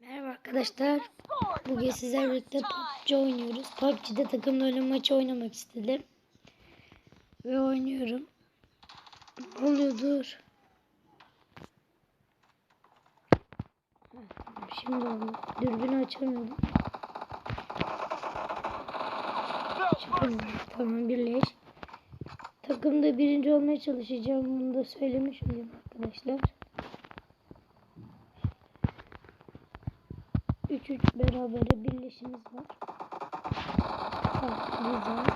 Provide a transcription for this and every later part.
Merhaba arkadaşlar. Bugün sizlerle birlikte PUBG oynuyoruz. PUBG'de takımla oyun maçı oynamak istedim. Ve oynuyorum. Ne oluyor dur. Şimdi oldu. Dürbünü açamıyordum. Çıkamadım. Tamam birleş. Takımda birinci olmaya çalışacağım. Bunu da söylemiş olayım arkadaşlar. 3-3 berabere birleşimiz var. Tamam, güzel.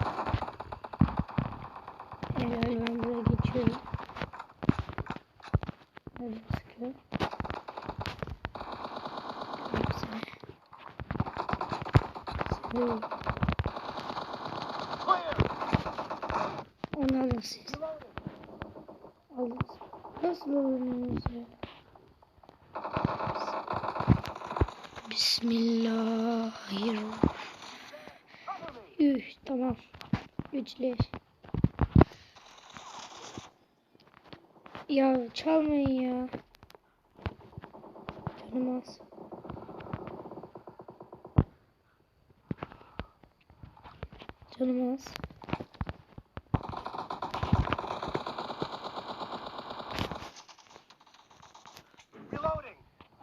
Helal ben buraya geçiyorum. Böyle sıkıyor. Güzel. Sıkıyor. Onu alın siz. Alın. Nasıl alınıyorsunuz ya? Bismillahirrahmanirrahim. Üh, tamam. Üçleş. Ya çalmayın ya. Canım az.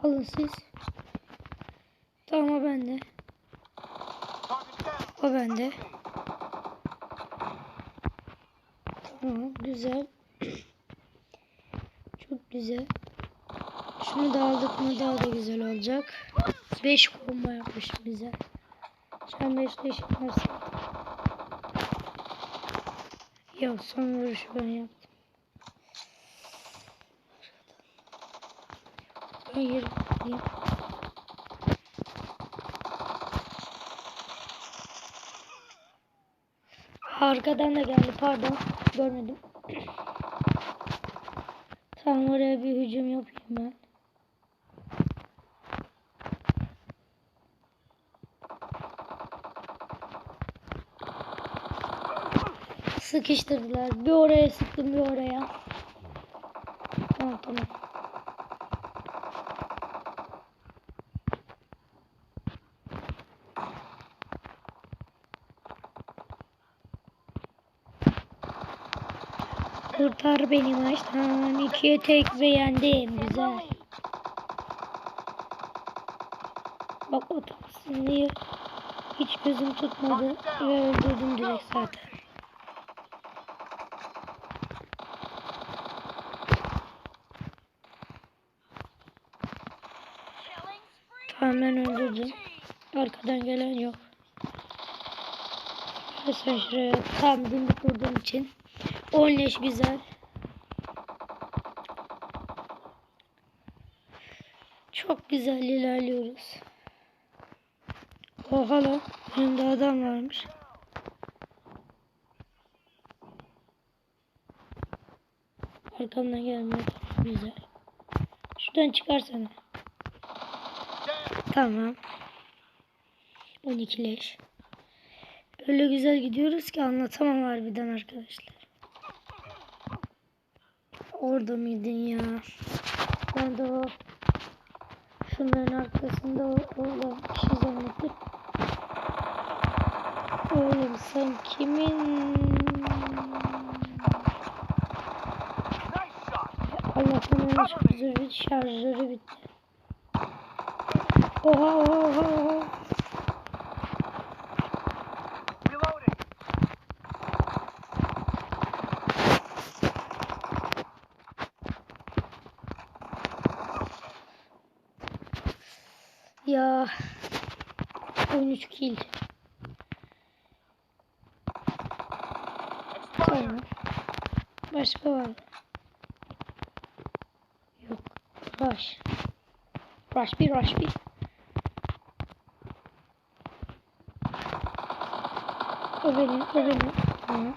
Alın siz. Tamam o bende. O bende. Tamam güzel. Çok güzel. Şunu da aldık mı daha da güzel olacak. 5 combo yapmış güzel. An 5 leşim varsa. Ya son vuruşu ben yaptım. Ben yerim. yerim. Arkadan da geldi pardon. Görmedim. Tamam oraya bir hücum yapayım ben. Sıkıştırdılar. Bir oraya sıktım bir oraya. Tamam tamam. Kurtar beni maçtan. İkiye tek ve. Güzel. Bak o tapsın diye hiç gözüm tutmadı ve öldürdüm direkt zaten. Tamam ben öldürdüm. Arkadan gelen yok. Sen şuraya tam dimdik için. 10 leş güzel. Güzel ilerliyoruz. Oha lan. Önümde adam varmış. Arkamdan gelmiyor. Güzel. Şuradan çıkarsana. Tamam. 12 leş. Öyle güzel gidiyoruz ki anlatamam harbiden arkadaşlar. Orada mıydın ya? Ben de o şunların arkasında o- olan kişi zannettim. Oğlum sen kimin? Allah'tan zırhı şarjları bitti. Oha oha oha oha. Ya 13 kill. Tamam. Başka var mı? Yok. Rush. Rush bir, rush bir. O benim, o benim. Tamam.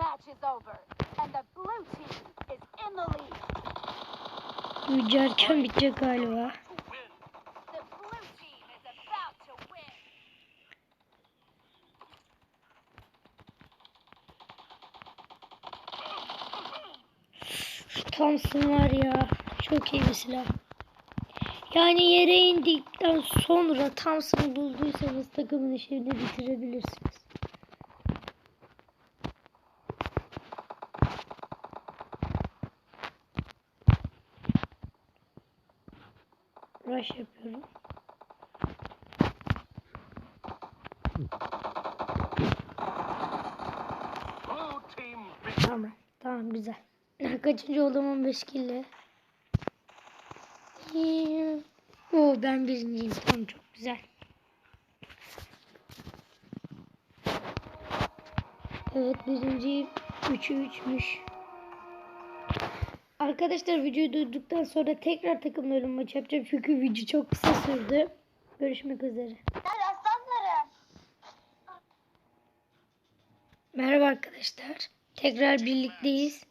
match is over and the blue team is in the lead. Yücerken bitecek galiba. Thompson var ya. Çok iyi bir silah. Yani yere indikten sonra Thompson bulduysanız takımın işini bitirebilirsiniz. Rush yapıyorum. Tamam. Tamam güzel. Kaçıncı oldum 15 kille. Oo ben birinciyim. Tamam çok güzel. Evet birinciyim. 3'ü 3'müş. Arkadaşlar videoyu duyduktan sonra tekrar takım ölüm maçı yapacağım. Çünkü video çok kısa sürdü. Görüşmek üzere. Aslanlarım. Merhaba arkadaşlar. Tekrar birlikteyiz.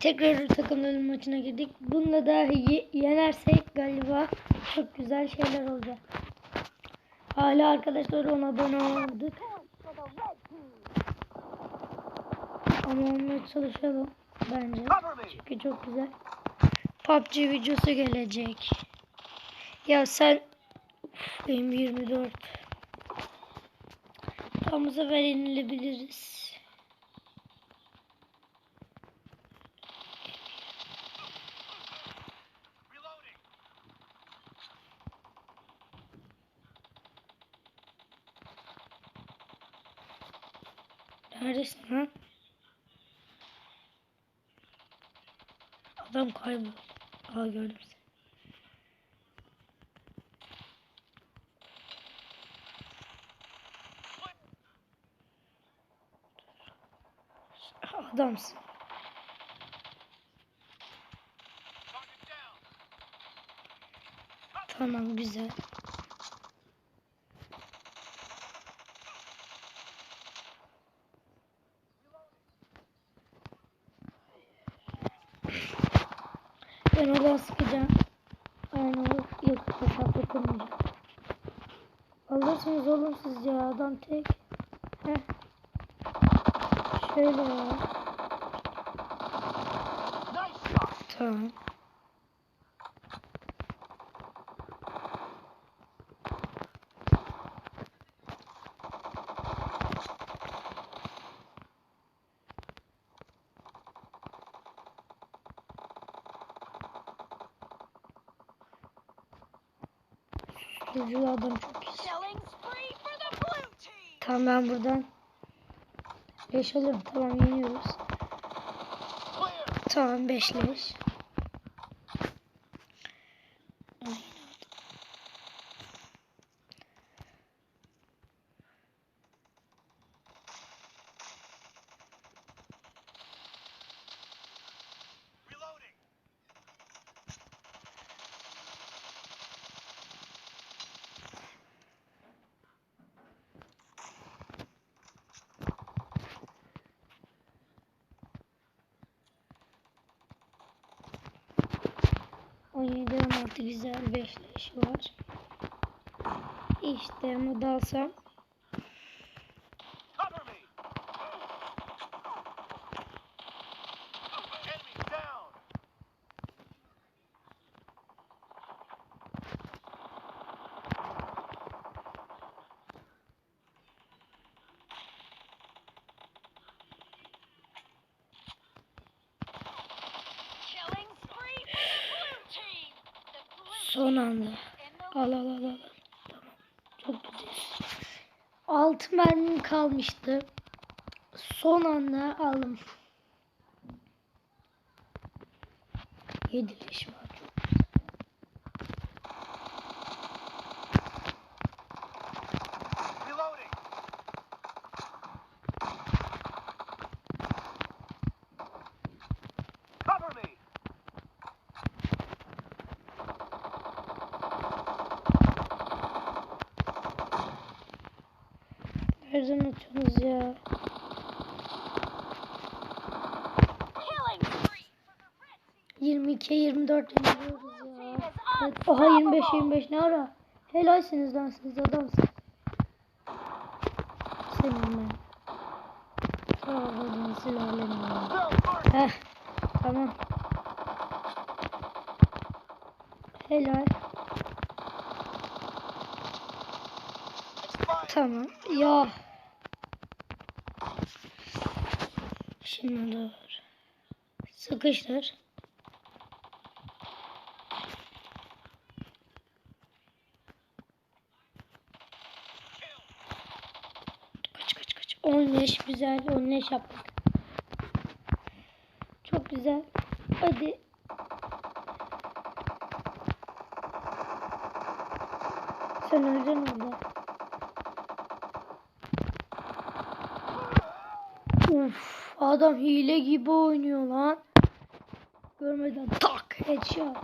Tekrar takım ölüm maçına girdik. Bununla da ye- yenersek galiba çok güzel şeyler olacak. Hala arkadaşlar ona abone olmadık. Ama olmaya çalışalım bence. Çünkü çok güzel. PUBG videosu gelecek. Ya sen Uf, benim 24. Tam bu sefer yenilebiliriz. Reloading. Neredesin lan? Adam kayboldu. Aa gördüm seni. Adamsın. Tamam güzel. Ben oradan sıkacağım. Aynen o hesap yapamayacağım. Alırsınız oğlum siz ya adam tek. Heh. Şöyle ya. Tamam. Susturuculu adam çok iyi. Tamam ben buradan 5 alırım. Tamam yeniyoruz. Tamam 5 leş. 17, 16 güzel 5 şey var. İşte modalsam son anda. Al al al al. Tamam. Çok güzel. 6 mermim kalmıştı. Son anda aldım. 7 leş var. Çok güzel. Reloading. Cover me. Nereden atıyorsunuz ya? team. 22 24 yeniliyoruz Blue ya. Evet, 25 unstoppable. 25 ne ara? Helalsiniz lan siz adamsın. Senin ben. Sağ olun silahlarım ya. Heh. Tamam. Helal. Tamam. Ya. Şimdi doğru. Sıkıştır. Kaç kaç kaç. 10 leş güzel. 10 leş yaptık. Çok güzel. Hadi. Sen öleceksin orada. Uf, adam hile gibi oynuyor lan. Görmeden tak headshot.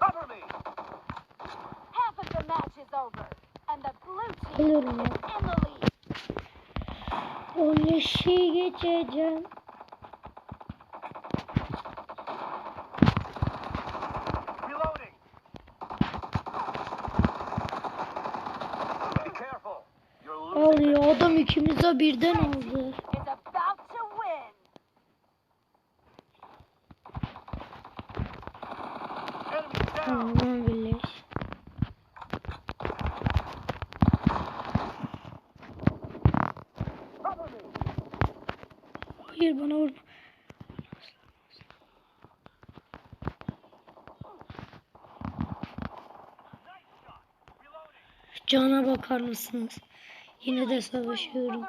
Cover me. Half of the match is over, and the blue team Alıyorum ya. is in the lead. O leşi geçeceğim. Reloading. Be careful. You're Al losing. ya adam ikimize birden down. Tamam me. Hayır bana vurma. Cana bakar mısınız? Yine de savaşıyorum.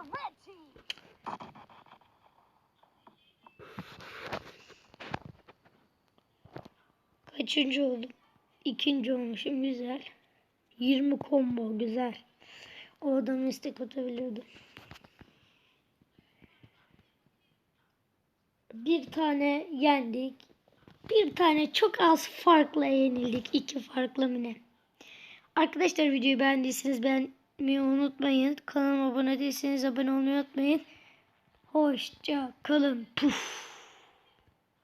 Kaçıncı oldum? İkinci olmuşum güzel. 20 combo güzel. O adam istek atabiliyordu. Bir tane yendik. Bir tane çok az farkla yenildik. İki farklı mı ne? Arkadaşlar videoyu beğendiyseniz beğenmeyi unutmayın. Kanalıma abone değilseniz abone olmayı unutmayın. Hoşça kalın. Puf.